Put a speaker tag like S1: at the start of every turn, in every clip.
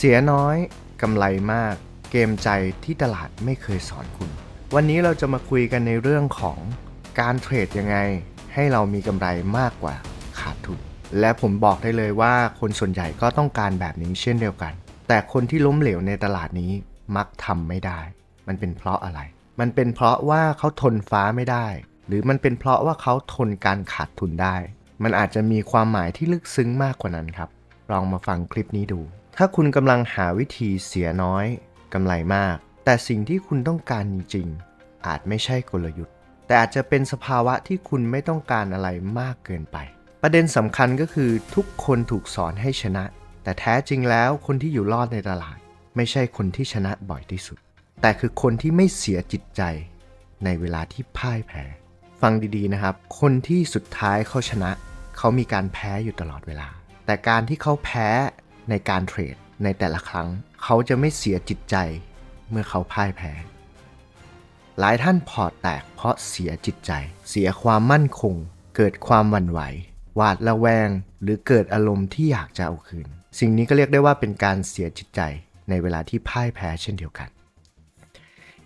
S1: เสียน้อยกำไรมาก เกมใจที่ตลาดไม่เคยสอนคุณ วันนี้เราจะมาคุยกันในเรื่องของการเทรดยังไง ให้เรามีกำไรมากกว่าขาดทุน และผมบอกได้เลยว่าคนส่วนใหญ่ก็ต้องการแบบนี้เช่นเดียวกัน แต่คนที่ล้มเหลวในตลาดนี้มักทำไม่ได้ มันเป็นเพราะอะไร มันเป็นเพราะว่าเขาทนฟ้าไม่ได้ หรือมันเป็นเพราะว่าเขาทนการขาดทุนได้ มันอาจจะมีความหมายที่ลึกซึ้งมากกว่านั้นครับ ลองมาฟังคลิปนี้ดู ถ้าคุณกำลังหาวิธีเสียน้อยกำไรมาก แต่สิ่งที่คุณต้องการจริงๆอาจไม่ใช่กลยุทธ์ แต่อาจจะเป็นสภาวะที่คุณไม่ต้องการอะไรมากเกินไป ประเด็นสำคัญก็คือทุกคนถูกสอนให้ชนะ แต่แท้จริงแล้วคนที่อยู่รอดในตลาด ไม่ใช่คนที่ชนะบ่อยที่สุด แต่คือคนที่ไม่เสียจิตใจ ในเวลาที่พ่ายแพ้ ฟังดีๆนะครับ คนที่สุดท้ายเขาชนะ เขามีการแพ้อยู่ตลอดเวลา แต่การที่เขาแพ้ ในการเทรดในแต่ละครั้ง เขาจะไม่เสียจิตใจเมื่อเขาพ่ายแพ้ หลายท่านพอตแตกเพราะเสียจิตใจ เสียความมั่นคง เกิดความหวั่นไหวหวาดระแวง หรือเกิดอารมณ์ที่อยากจะเอาคืน สิ่งนี้ก็เรียกได้ว่าเป็นการเสียจิตใจในเวลาที่พ่ายแพ้เช่นเดียวกัน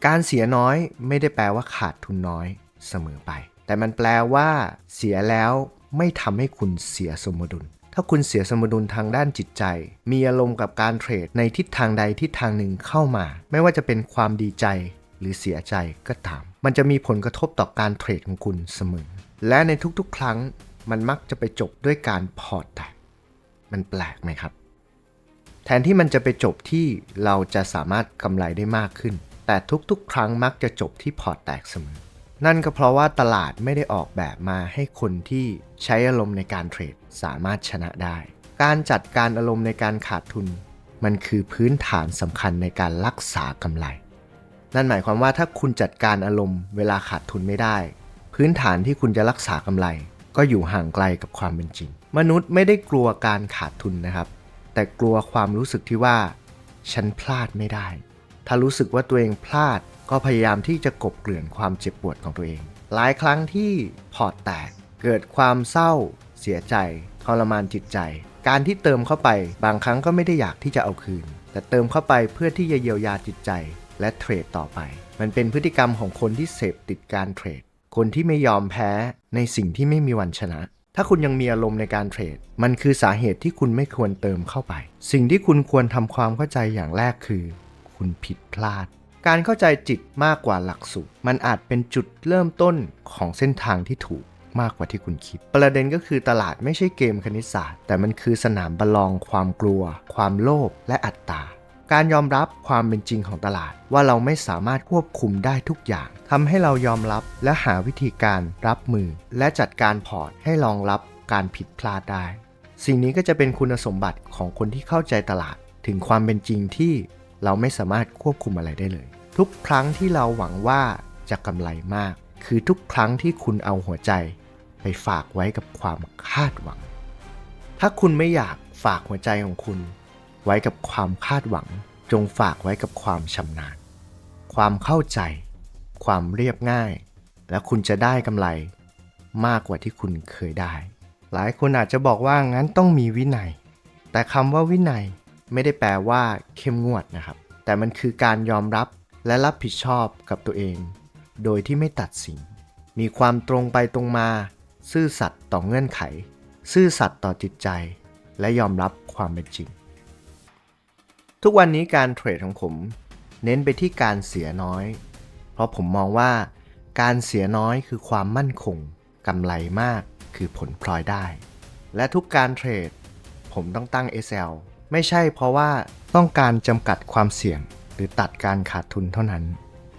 S1: การเสียน้อยไม่ได้แปลว่าขาดทุนน้อยเสมอไป แต่มันแปลว่า เสียแล้วไม่ทำให้คุณเสียสมดุล ถ้าคุณเสียสมดุลทางด้านจิตใจ มีอารมณ์กับการเทรดในทิศทางใดทิศทางหนึ่งเข้ามา ไม่ว่าจะเป็นความดีใจหรือเสียใจก็ตาม มันจะมีผลกระทบต่อการเทรดของคุณเสมอ และในทุกๆ ครั้งมันมักจะไปจบด้วยการพอร์ตแตกมันแปลกไหมครับ แทนที่มันจะไปจบที่เราจะสามารถกำไรได้มากขึ้น แต่ทุกๆ ครั้งมักจะจบที่พอร์ตแตกเสมอ นั่นก็เพราะว่าตลาดไม่ได้ออกแบบมาให้คนที่ใช้อารมณ์ในการเทรดสามารถชนะได้ การจัดการอารมณ์ในการขาดทุน มันคือพื้นฐานสำคัญในการรักษากำไร นั่นหมายความว่าถ้าคุณจัดการอารมณ์เวลาขาดทุนไม่ได้ พื้นฐานที่คุณจะรักษากำไร ก็อยู่ห่างไกลกับความเป็นจริง มนุษย์ไม่ได้กลัวการขาดทุนนะครับ แต่กลัวความรู้สึกที่ว่า ฉันพลาดไม่ได้ ถ้ารู้สึกว่าตัวเองพลาด ก็พยายามที่จะกบเกลื่อนความเจ็บปวดของตัวเอง หลายครั้งที่พอร์ตแตก เกิดความเศร้า เสียใจทรมานจิตใจ การที่เติมเข้าไปบางครั้งก็ไม่ได้อยากที่จะเอาคืน แต่เติมเข้าไปเพื่อที่จะเยียวยาจิตใจ และเทรดต่อไป มันเป็นพฤติกรรมของคนที่เสพติดการเทรด คนที่ไม่ยอมแพ้ในสิ่งที่ไม่มีวันชนะถ้าคุณยังมีอารมณ์ในการเทรด มันคือสาเหตุที่คุณไม่ควรเติมเข้าไป สิ่งที่คุณควรทำความเข้าใจอย่างแรกคือ คุณผิดพลาด การเข้าใจจิตมากกว่าหลักสูตร มันอาจเป็นจุดเริ่มต้นของเส้นทางที่ถูกมากกว่าที่คุณคิด ประเด็นก็คือตลาดไม่ใช่เกมคณิตศาสตร์ แต่มันคือสนามประลองความกลัว ความโลภและอัตตา การยอมรับความเป็นจริงของตลาด ว่าเราไม่สามารถควบคุมได้ทุกอย่างทำให้เรายอมรับและหาวิธีการรับมือ และจัดการพอร์ตให้รองรับการผิดพลาดได้ สิ่งนี้ก็จะเป็นคุณสมบัติของคนที่เข้าใจตลาด ถึงความเป็นจริงที่ เราไม่สามารถควบคุมอะไรได้เลย ทุกครั้งที่เราหวังว่าจะกำไรมาก คือทุกครั้งที่คุณเอาหัวใจ ไปฝากไว้กับความคาดหวัง ถ้าคุณไม่อยากฝากหัวใจของคุณ ไว้กับความคาดหวัง จงฝากไว้กับความชำนาญ ความเข้าใจ ความเรียบง่าย และคุณจะได้กำไรมากกว่าที่คุณเคยได้ หลายคนอาจจะบอกว่างั้นต้องมีวินัย แต่คำว่าวินัย ไม่ได้แปลว่าเข้มงวดนะครับ แต่มันคือการยอมรับและรับผิดชอบกับตัวเอง โดยที่ไม่ตัดสิน มีความตรงไปตรงมา ซื่อสัตย์ต่อเงื่อนไข ซื่อสัตย์ต่อจิตใจ และยอมรับความเป็นจริง ทุกวันนี้การเทรดของผม เน้นไปที่การเสียน้อย เพราะผมมองว่า การเสียน้อยคือความมั่นคงกำไรมากคือผลพลอยได้ และทุกการเทรด ผมต้องตั้ง SL ไม่ใช่เพราะว่าต้องการจำกัดความเสี่ยง หรือตัดการขาดทุนเท่านั้น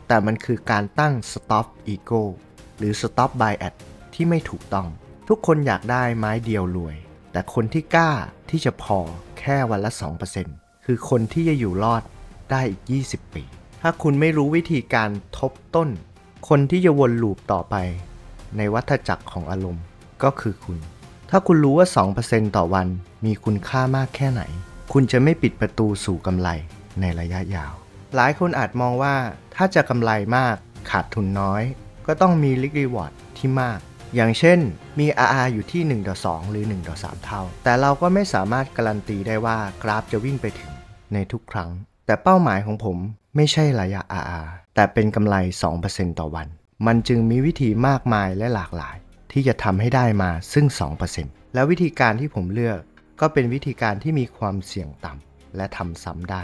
S1: แต่มันคือการตั้ง Stop Ego หรือ Stop Buy at ที่ไม่ถูกต้อง ทุกคนอยากได้ไม้เดียวรวย แต่คนที่กล้าที่จะพอแค่วันละ 2%คือคนที่จะอยู่รอดได้อีก 20 ปี ถ้าคุณไม่รู้วิธีการทบต้น คนที่จะวนลูปต่อไป ในวัฏจักรของอารมณ์ก็คือคุณ ถ้าคุณรู้ว่า 2%ต่อวันมีคุณค่ามากแค่ไหน คุณจะไม่ปิดประตูสู่กำไรในระยะยาว หลายคนอาจมองว่าถ้าจะกำไรมากขาดทุนน้อย ก็ต้องมี Risk Reward ที่มาก อย่างเช่นมี RR อยู่ที่1ต่อ2หรือ1ต่อ3เท่า แต่เราก็ไม่สามารถการันตีได้ว่ากราฟจะวิ่งไปถึงในทุกครั้ง แต่เป้าหมายของผมไม่ใช่ระยะ RR แต่เป็นกำไร 2%ต่อวัน มันจึงมีวิธีมากมายและหลากหลาย ที่จะทำให้ได้มาซึ่ง 2%แล้ววิธีการที่ผมเลือก ก็เป็นวิธีการที่มีความเสี่ยงต่ำและทำซ้ำได้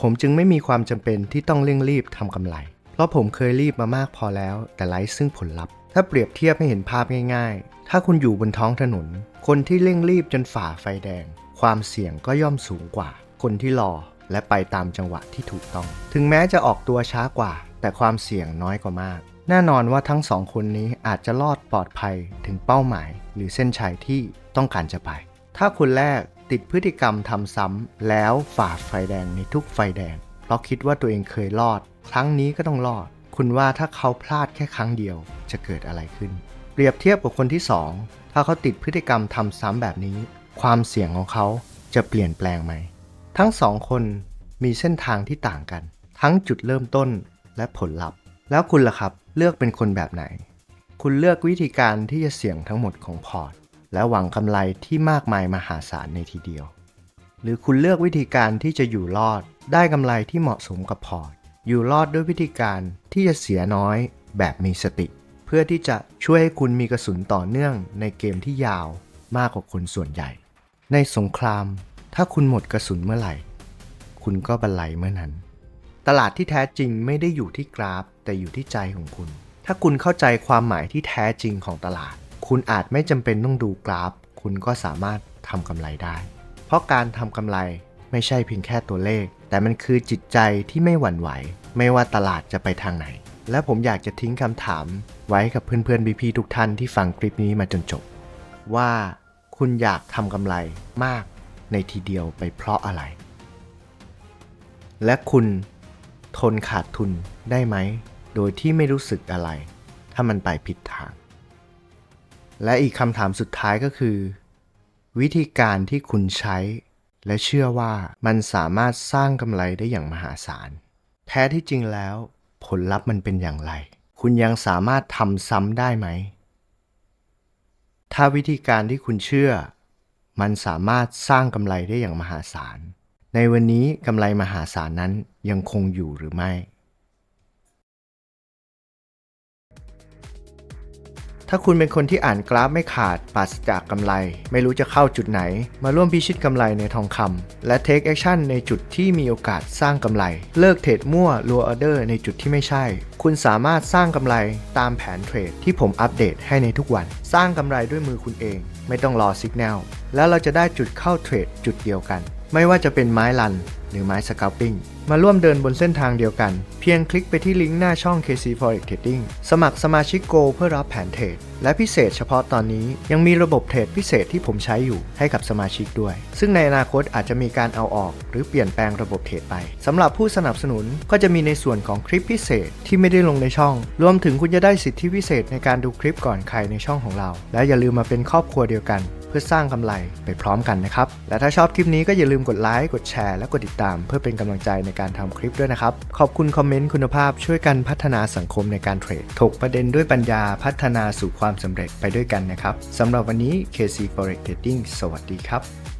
S1: ผมจึงไม่มีความจำเป็นที่ต้องเร่งรีบทำกำไร เพราะผมเคยรีบมามากพอแล้ว แต่ไร้ซึ่งผลลัพธ์ ถ้าเปรียบเทียบให้เห็นภาพง่ายๆ ถ้าคุณอยู่บนท้องถนน คนที่เร่งรีบจนฝ่าไฟแดง ความเสี่ยงก็ย่อมสูงกว่า คนที่รอและไปตามจังหวะที่ถูกต้อง ถึงแม้จะออกตัวช้ากว่า แต่ความเสี่ยงน้อยกว่ามาก แน่นอนว่าทั้งสองคนนี้อาจจะรอดปลอดภัยถึงเป้าหมาย หรือเส้นชัยที่ต้องการจะไป ถ้าคนแรกติดพฤติกรรมทำซ้ำแล้วฝ่าไฟแดงในทุกไฟแดง เพราะคิดว่าตัวเองเคยรอด ครั้งนี้ก็ต้องรอด คุณว่าถ้าเขาพลาดแค่ครั้งเดียวจะเกิดอะไรขึ้น เปรียบเทียบกับคนที่2ถ้าเขาติดพฤติกรรมทำซ้ำแบบนี้ ความเสี่ยงของเขาจะเปลี่ยนแปลงไหม ทั้งสองคนมีเส้นทางที่ต่างกัน ทั้งจุดเริ่มต้นและผลลัพธ์ แล้วคุณล่ะครับเลือกเป็นคนแบบไหน คุณเลือกวิธีการที่จะเสี่ยงทั้งหมดของพอร์ต และหวังกำไรที่มากมายมหาศาลในทีเดียว หรือคุณเลือกวิธีการที่จะอยู่รอดได้กำไรที่เหมาะสมกับพอร์ต อยู่รอดด้วยวิธีการที่จะเสียน้อยแบบมีสติ เพื่อที่จะช่วยให้คุณมีกระสุนต่อเนื่องในเกมที่ยาวมากกว่าคนส่วนใหญ่ ในสงคราม ถ้าคุณหมดกระสุนเมื่อไหร่ คุณก็บรรลัยเมื่อนั้น ตลาดที่แท้จริงไม่ได้อยู่ที่กราฟ แต่อยู่ที่ใจของคุณ ถ้าคุณเข้าใจความหมายที่แท้จริงของตลาด คุณอาจไม่จำเป็นต้องดูกราฟ คุณก็สามารถทำกำไรได้ เพราะการทำกำไรไม่ใช่เพียงแค่ตัวเลข แต่มันคือจิตใจที่ไม่หวั่นไหว ไม่ว่าตลาดจะไปทางไหน และผมอยากจะทิ้งคำถามไว้กับเพื่อนๆพี่ๆทุกท่านที่ฟังคลิปนี้มาจนจบ ว่าคุณอยากทำกำไรมากในทีเดียวไปเพราะอะไร และคุณทนขาดทุนได้ไหม โดยที่ไม่รู้สึกอะไร ถ้ามันไปผิดทาง และอีกคำถามสุดท้ายก็คือ วิธีการที่คุณใช้ และเชื่อว่ามันสามารถสร้างกำไรได้อย่างมหาศาล แท้ที่จริงแล้ว ผลลัพธ์มันเป็นอย่างไร คุณยังสามารถทำซ้ำได้ไหม ถ้าวิธีการที่คุณเชื่อ มันสามารถสร้างกำไรได้อย่างมหาศาล ในวันนี้กำไรมหาศาลนั้นยังคงอยู่หรือไม่ ถ้าคุณเป็นคนที่อ่านกราฟไม่ขาดปราศจากกำไร ไม่รู้จะเข้าจุดไหน มาร่วมพิชิตกำไรในทองคำและ Take Action ในจุดที่มีโอกาสสร้างกำไร เลิกเทรดมั่วรัวออเดอร์ในจุดที่ไม่ใช่ คุณสามารถสร้างกำไรตามแผนเทรดที่ผมอัปเดตให้ในทุกวัน สร้างกำไรด้วยมือคุณเอง ไม่ต้องรอสัญญาณแล้วเราจะได้จุดเข้าเทรดจุดเดียวกัน ไม่ว่าจะเป็นไม้ลัน หรือไม้สก a ลปิ้ง มาร่วมเดินบนเส้นทางเดียวกัน เพียงคลิกไปที่ลิงก์หน้าช่อง KC Forex Trading สมัครสมาชิกโกเพื่อรับแผนเทรด และพิเศษเฉพาะตอนนี้ยังมีระบบเทรดพิเศษที่ผมใช้อยู่ให้กับสมาชิกด้วย ซึ่งในอนาคตอาจจะมีการเอาออก หรือเปลี่ยนแปลงระบบเทรดไปสำหรับผู้สนับสนุนก็จะมีในส่วนของคลิปพิเศษที่ไม่ได้ลงในช่อง รวมถึงคุณจะได้สิทธิพิเศษในการดูคลิปก่อนใครในช่องของเรา และอย่าลืมมาเป็นครอบครัวเดียวกัน พื่อสร้างกำไรไปพร้อมกันนะครับ และถ้าชอบคลิปนี้ก็อย่าลืมกดไลค์ กดแชร์ และกดติดตาม เพื่อเป็นกำลังใจในการทำคลิปด้วยนะครับ ขอบคุณคอมเมนต์คุณภาพช่วยกันพัฒนาสังคมในการเทรด ถกประเด็นด้วยปัญญาพัฒนาสู่ความสำเร็จไปด้วยกันนะครับสำหรับวันนี้ KC Forex Trading สวัสดีครับ